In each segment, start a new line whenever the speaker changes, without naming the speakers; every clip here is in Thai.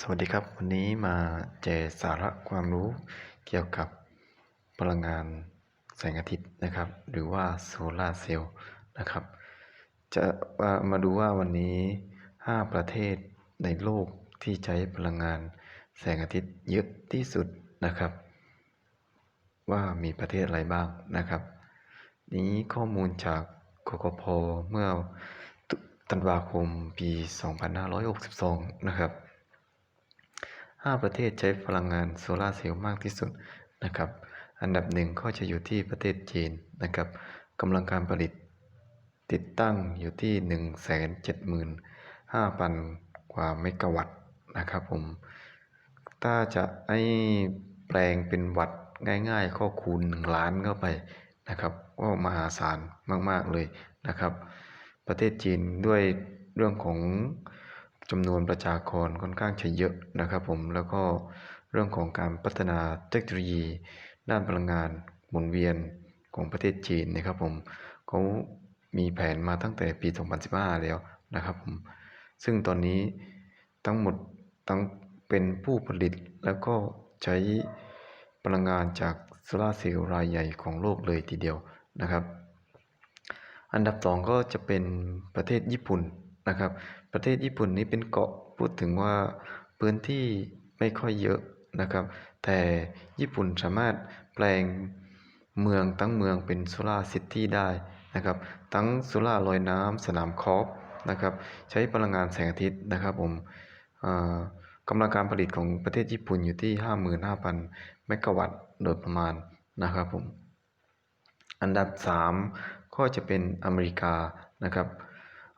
สวัสดีครับวันนี้มาแจกสาระความรู้เกี่ยวกับพลังงานแสงอาทิตย์นะครับ หรือว่าโซลาร์เซลล์นะครับ จะมามาดูว่าวันนี้ 5 ประเทศในโลกที่ใช้พลังงานแสงอาทิตย์เยอะที่สุดนะครับ ว่ามีประเทศอะไรบ้างนะครับ นี้ข้อมูลจากกกพเมื่อธันวาคมปี 2562 นะครับ 5 ประเทศใช้พลังงานโซลาเซลล์มากที่สุดนะครับ อันดับหนึ่งก็จะอยู่ที่ประเทศจีนนะครับกำลังการผลิตติดตั้งอยู่ที่ 175,000 กว่าเมกะวัตต์นะครับผม ถ้าจะให้แปลงเป็นวัตต์ง่ายๆก็คูณ 1 ล้านเข้าไปนะครับก็มหาศาลมากๆเลยนะครับ ประเทศจีนด้วยเรื่องของ จำนวนประชากรค่อนข้างจะเยอะนะครับผมแล้วก็เรื่องของการพัฒนาเทคโนโลยี ด้านพลังงานหมุนเวียนของประเทศจีนนะครับผมเขามีแผนมาตั้งแต่ปี 2015 แล้วนะครับผมซึ่งตอนนี้ทั้งหมดทั้งเป็นผู้ผลิตแล้วก็ใช้พลังงานจากโซลาร์เซลล์รายใหญ่ของโลกเลยทีเดียวนะครับ อันดับสองก็จะเป็นประเทศญี่ปุ่น นะครับ ประเทศญี่ปุ่นนี้เป็นเกาะพูดถึงว่าพื้นที่ไม่ค่อยเยอะนะครับ แต่ญี่ปุ่นสามารถแปลงเมืองทั้งเมืองเป็นโซลาร์ซิตี้ได้นะครับ ทั้งโซลาร์ลอยน้ำสนามกอล์ฟนะครับ ใช้พลังงานแสงอาทิตย์นะครับผมกำลังการผลิตของประเทศญี่ปุ่นอยู่ที่ 55,000 เมกะวัตต์โดยประมาณนะครับผม อันดับ 3 ก็จะเป็นอเมริกานะครับ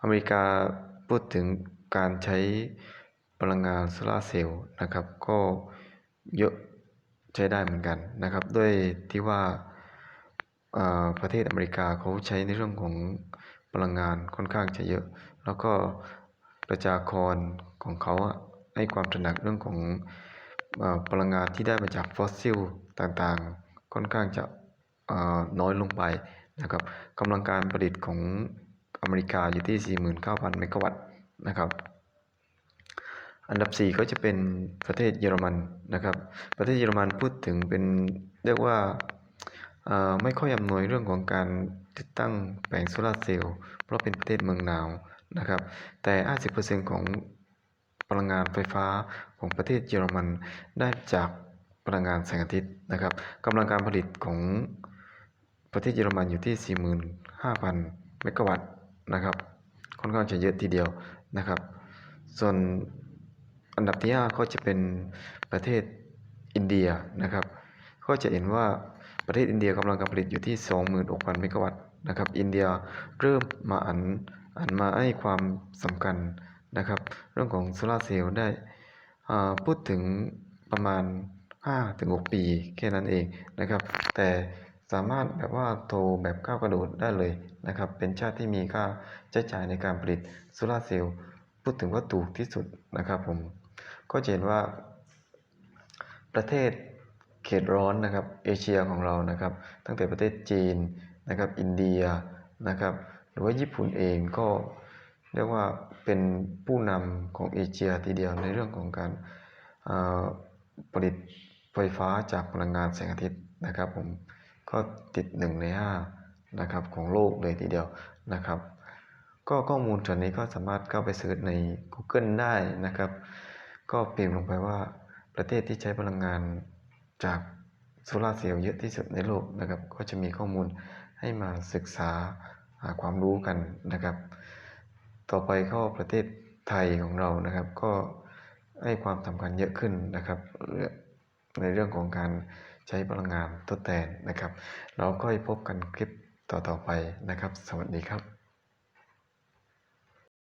อเมริกาพูดถึงการใช้พลังงานโซลาร์เซลล์นะครับ ก็เยอะใช้ได้เหมือนกันนะครับ ด้วยที่ว่าประเทศอเมริกาเขาใช้ในเรื่องของพลังงานค่อนข้างจะเยอะ แล้วก็ประชากรของเขาให้ความตระหนักเรื่องของพลังงานที่ได้มาจากฟอสซิลต่างๆ ค่อนข้างจะน้อยลงไปนะครับกำลังการผลิตของ อเมริกาอยู่ที่ 49,000 เมกะวัตต์นะครับ อันดับ 4 ก็จะเป็นประเทศเยอรมันนะครับ ประเทศเยอรมันพูดถึงเป็นเรียกว่าไม่ค่อยอำนวยเรื่องของการติดตั้งแผงโซลาร์เซลล์เพราะเป็นประเทศเมืองหนาวนะครับ แต่ 50%ของพลังงานไฟฟ้าของประเทศเยอรมันได้จากพลังงานแสงอาทิตย์นะครับกำลังการผลิตของประเทศเยอรมันอยู่ที่ 45,000 เมกะวัตต์ นะครับ ค่อนข้างจะเยอะทีเดียวนะครับ ส่วนอันดับที่ 5 ก็จะเป็นประเทศอินเดียนะครับ ก็จะเห็นว่าประเทศอินเดียกำลังการผลิตอยู่ที่ 26,000 เมกะวัตต์นะครับ อินเดียเริ่มมาอันอันมาให้ความสำคัญนะครับ เรื่องของโซลาเซลล์ได้พูดถึงประมาณ 5-6 ปีแค่นั้นเองนะครับ แต่ สามารถแบบว่าโตแบบก้าวกระโดดได้เลยนะครับ เป็นชาติที่มีค่าใช้จ่ายในการผลิตโซลาร์เซลล์พูดถึงว่าถูกที่สุดนะครับผมก็เห็นว่า ประเทศเขตร้อนนะครับเอเชียของเรานะครับ ตั้งแต่ประเทศจีนนะครับ อินเดียนะครับ หรือว่าญี่ปุ่นเองก็เรียกว่าเป็นผู้นำของเอเชียทีเดียวในเรื่องของการผลิตไฟฟ้าจากพลังงานแสงอาทิตย์นะครับผม ก็ติดหนึ่งในห้านะครับของโลกเลยทีเดียวนะครับ ก็ข้อมูลส่วนนี้ก็สามารถเข้าไปเสิร์ชใน Google ได้นะครับ ก็พิมพ์ลงไปว่าประเทศที่ใช้พลังงานจากโซลาเซลล์เยอะที่สุดในโลกนะครับ ก็จะมีข้อมูลให้มาศึกษาหาความรู้กันนะครับ ต่อไปก็ประเทศไทยของเรานะครับ ก็ให้ความสำคัญเยอะขึ้นนะครับในเรื่องของการ ใช้พลังงานทดแทนนะครับ เราก็พบกันคลิปต่อๆไปนะครับ สวัสดีครับ